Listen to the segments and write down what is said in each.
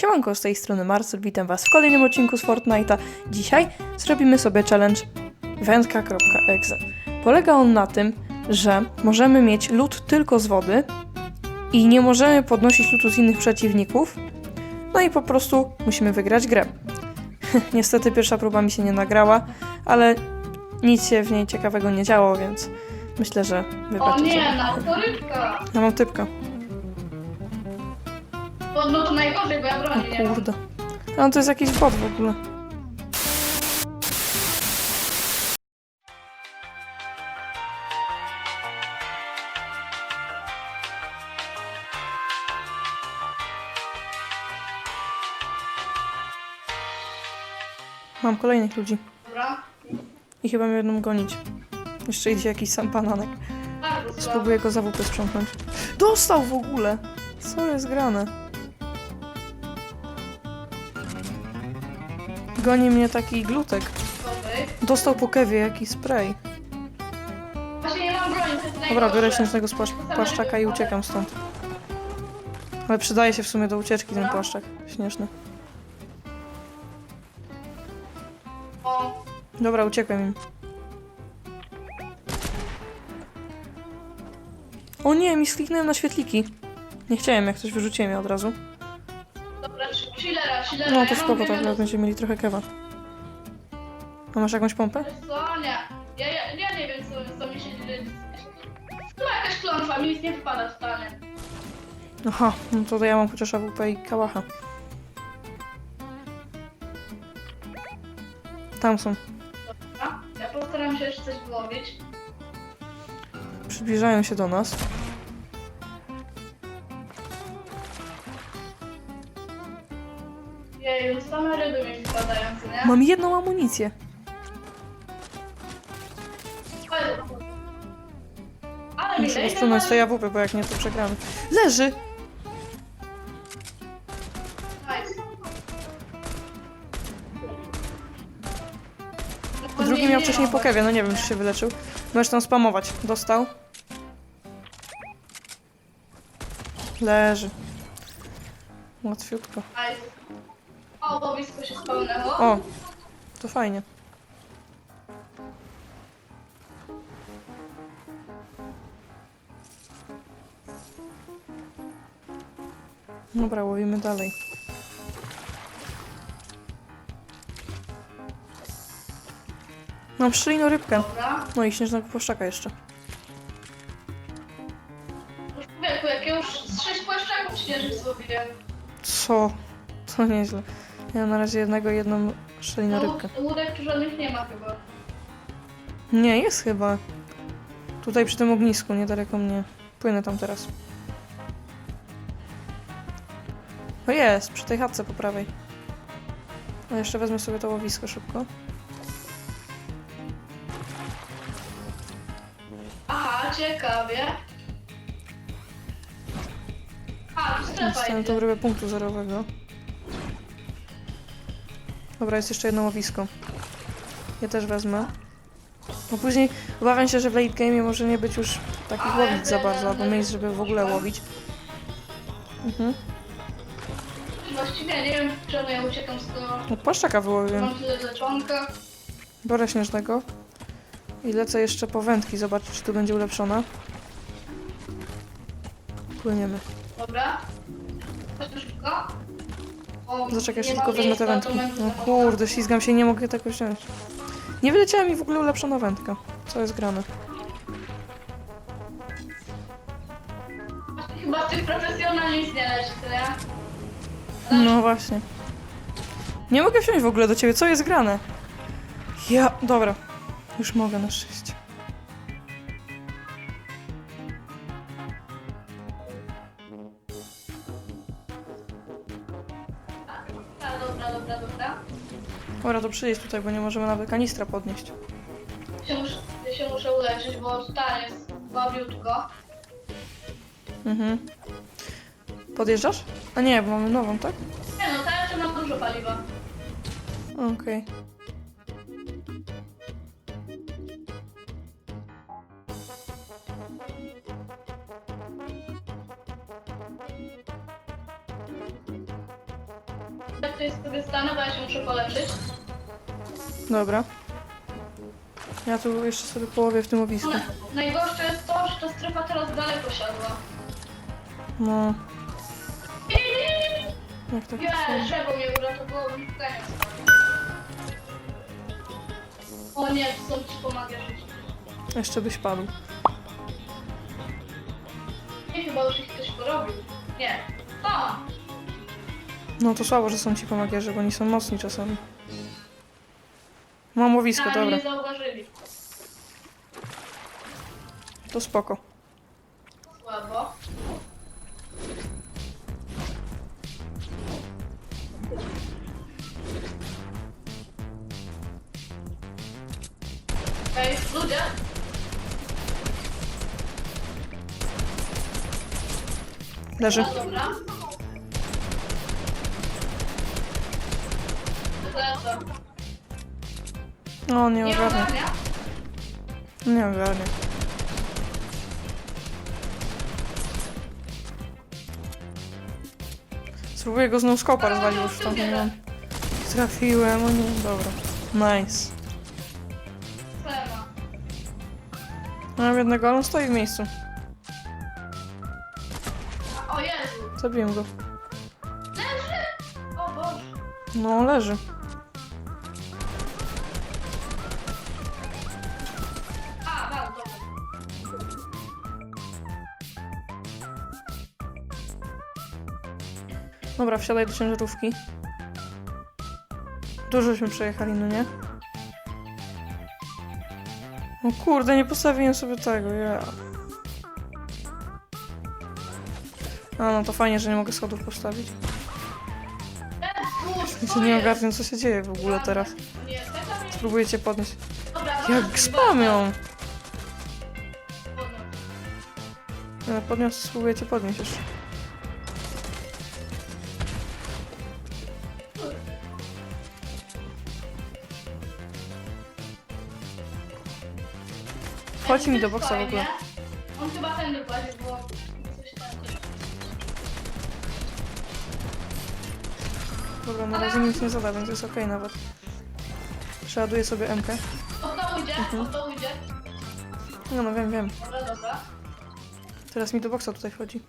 Siemanko, z tej strony Marcel, witam was w kolejnym odcinku z Fortnite'a. Dzisiaj zrobimy sobie challenge wędka.exe. Polega on na tym, że możemy mieć lód tylko z wody i nie możemy podnosić lutu z innych przeciwników. No i po prostu musimy wygrać grę. Niestety pierwsza próba mi się nie nagrała, ale nic się w niej ciekawego nie działo, więc myślę, że O wybaczycie. nie, no to rybka. Ja mam typka. To, no to najgorzej, bo ja broni nie mam. Kurde. No to jest jakiś bot w ogóle. Mam kolejnych ludzi Dobra. i chyba mnie będą gonić. Jeszcze idzie jakiś sam bananek. Bardzo słabo. Spróbuję go za WP sprzątnąć. Dostał w ogóle! Co jest grane? Goni mnie taki glutek. Dostał po kewie jakiś spray. Właśnie nie mam broni, to jest Dobra, biorę śnieżnego z płaszcz- płaszczaka i uciekam stąd. Ale przydaje się w sumie do ucieczki ten płaszczak śnieżny. Dobra, uciekłem im. O nie, mi skliknąłem na świetliki. Nie chciałem, jak coś wyrzuciłem je od razu. Chillera, chillera. No to spoko, tak, minuty. będziemy mieli trochę kewa. A masz jakąś pompę? Wiesz Co? Nie. Ja, ja, ja nie wiem, co, co mi się dzieje. To jakaś klątwa, mi nic nie wypada totalnie. Aha, no to ja mam chociaż AWP i kałacha. Tam są. Dobra. Ja postaram się jeszcze coś wyłowić. Przybliżają się do nas. Same ryby mi wypadają, co nie? Mam jedną amunicję. Ale- Ale mi Muszę daj rozpłynąć tej AWP, bo jak nie to przegramy. Leży! Nice. Drugi miał nie wcześniej po kewie, no nie wiem czy się wyleczył. Możesz tam spamować. Dostał. Leży. Łatwiutko. Nice. O, łowisko się spełnęło. O, to fajnie. Dobra, łowimy dalej. Mam szczeliną rybkę. Dobra. No i śnieżnego płaszczaka jeszcze. Już Człowieku, jak ja już z sześć płaszczaków śnieżnych złowiłem. Co? To nieźle. Ja na razie jednego, jedną szczeliną No, rybkę. łódek tu żadnych nie ma chyba. Nie, jest chyba. Tutaj przy tym ognisku, niedaleko mnie. Płynę tam teraz. O jest, przy tej chatce po prawej. A jeszcze wezmę sobie to łowisko szybko. Aha, ciekawie. A, tu strefa Dostałem idzie. tą rybę punktu zerowego. Dobra, jest jeszcze jedno łowisko. Ja też wezmę. Bo później obawiam się, że w late game może nie być już takich łowic za bardzo, albo miejsc, żeby w ogóle łowić. Mhm. Właściwie nie wiem, czemu ja uciekam, skoro Od płaszczaka wyłowiłem. mam tyle. Biorę śnieżnego i lecę jeszcze po wędki, zobaczyć czy tu będzie ulepszona. Płyniemy. Dobra. Chodźmy szybko. Zaczekaj, tylko wezmę wędki. to No kurde, ślizgam się nie mogę tego wziąć. Nie wyleciała mi w ogóle ulepszona wędka. Co jest grane? Chyba nie leczy, co nie? No właśnie. Nie mogę wziąć w ogóle do ciebie, co jest grane? Ja, dobra. Już mogę na szczęście. Dobra, to przyjedź tutaj, bo nie możemy nawet kanistra podnieść. Ja się muszę, się muszę uleczyć, bo stan jest bawiutko. Mhm. Podjeżdżasz? A nie, bo mamy nową, tak? Nie no, jeszcze ma dużo paliwa. Okej. Tak to jest sobie stanę, bo ja się muszę poleczyć. Dobra. Ja tu jeszcze sobie połowię w tym obisku. Ale najgorsze jest to, że ta strefa teraz daleko siadła. No, jak tak Nie, się... drzewo mnie uratowało mi koniec. O nie, to są ci pomagasz. Jeszcze byś padł. Nie, chyba już ich ktoś porobił. Nie. A! No to słabo, że są ci pomagierzy, bo oni są mocni czasami. A, dobra. nie zauważyli. To spoko. Słabo. Ej, ludzie! Leży. No dobra. O, nie ogarnia. Nie ogarnia. Spróbuję go znowu skopa rozwalił już tam. Nie mam. Trafiłem, o nie, dobra. Nice. Mam jednego, ale on stoi w miejscu. O Jezu! Zabiłem go. Leży! O Boże! No, leży. Dobra, wsiadaj do ciężarówki. Dużośmy przejechali, no nie? O kurde, nie postawiłem sobie tego, ja. A no to fajnie, że nie mogę schodów postawić. Nie jest? ogarniam, co się dzieje w ogóle teraz. Spróbuję cię podnieść. Jak spamią! Ja podniosę, spróbuję cię podnieść jeszcze. Chodź mi do boksa w ogóle. On chyba płaci, bo coś tam. Dobra, na razie nic nie zada, więc jest okej nawet. Przeładuję sobie MK. O to ujdzie, Mhm. o to ujdzie. No, no wiem, wiem. Dobra, dobra. Teraz mi do boksa tutaj wchodzi.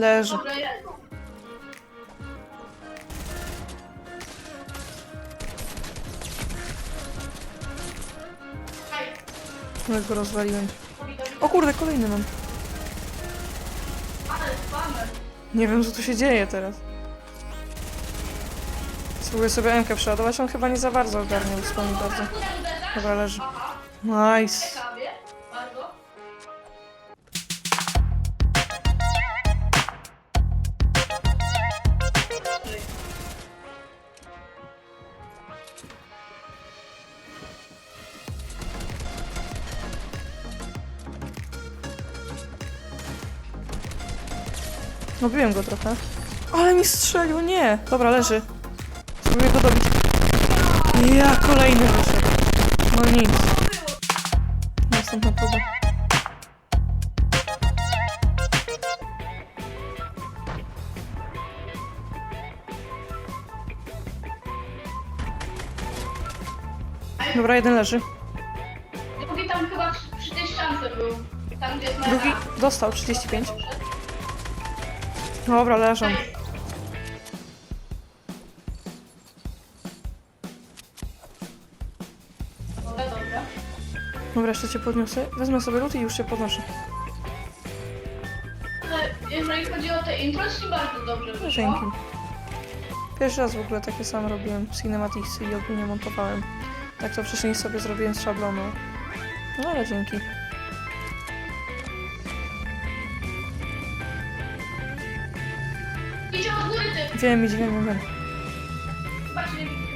Leży. Ale go rozwaliłem. O kurde, kolejny mam. Nie wiem, co tu się dzieje teraz. Spróbuję sobie MK przeładować, on chyba nie za bardzo ogarniał swoimi bardzo. Dobra, leży. Nice. Obiłem go trochę. Ale mi strzelił, nie! Dobra, leży. Spróbuję go dobić. Ja, kolejny wyszedł. No nic. Następna próba. Dobra, jeden leży. Drugi tam chyba przy, przy tej ściance był. Tam gdzie jest Drugi dostał 35. Dobra, leżą. Dobra, jeszcze cię podniosę. Wezmę sobie lód i już się podnoszę. Ale jeżeli chodzi o te intro, to bardzo dobrze wyszło. Dzięki. Pierwszy raz w ogóle takie sam robiłem cinematicsy i ogólnie montowałem. Tak to wcześniej sobie zrobiłem z szablonu. No ale dzięki. Wiem, idź, wiem, wiem. Patrz,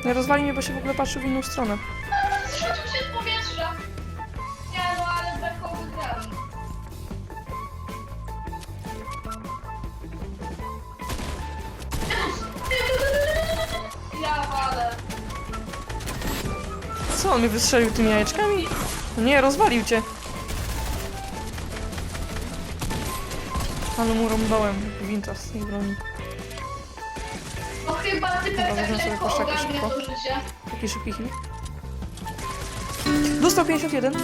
nie rozwali mnie, bo się w ogóle patrzył w inną stronę. No, A, Zrzucił się z powietrza. Nie no, ale Berko wygrałem. Ja walę. Co, on mnie wystrzelił tymi jajeczkami? No nie, rozwalił cię. Ale mu rąbałem winta z tej broni. Chyba ty Dobra, tak wezmę sobie szybko. to życie. Taki szybki heal. Dostał 51.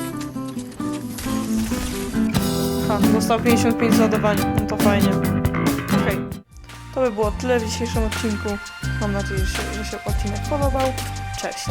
Ha, dostał 55 zadawania. No to fajnie. Okej. To by było tyle w dzisiejszym odcinku. Mam nadzieję, że się, że się odcinek podobał. Cześć.